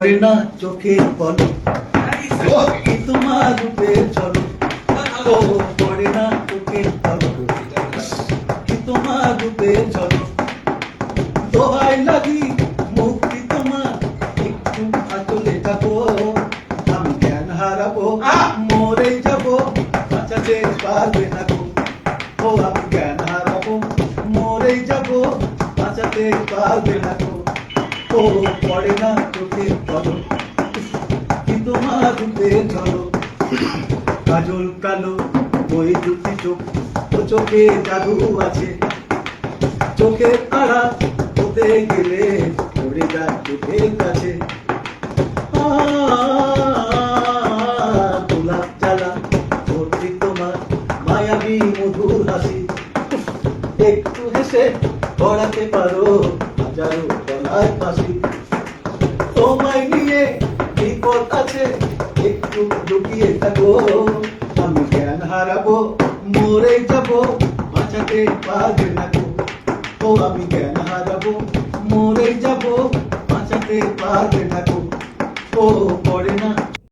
না চোখে বলো তোমার রূপে চলো। পড়ে না চোখে বলো তোমার রূপে চলো। দোহাই লাগি মুক্তি তোমার। একটু আচলে যাব আমি জ্ঞান হারাবো মরে যাব বাঁচাতে পারবে না গো। ও আমি জ্ঞান হারাবো মরে যাব বাঁচাতে পারবে না গো। ও পড়ে না চোখে চলো কি তোমার রূপে চলো কাজল কালো ওই দুটি চোখ। ও চোখে জাদু আছে। চোখের আড়া হতে গেলে পড়ে যায় চোখের কাছে। গোলাপ জ্বালা ভর্তি তোমার মায়াবী মধুর হাসি। একটু হেসে পড়াতে পারো। হাজারো গলায় ফাঁসি তোমায় নিয়ে বিপদ আছে, একটু লুকিয়ে থাকো। আমি জ্ঞান হারাবো, মরে যাব, বাঁচাতে পারবে না গো ও, আমি জ্ঞান হারাবো, মরে যাব, বাঁচাতে পারবে না গো ও, পড়ে না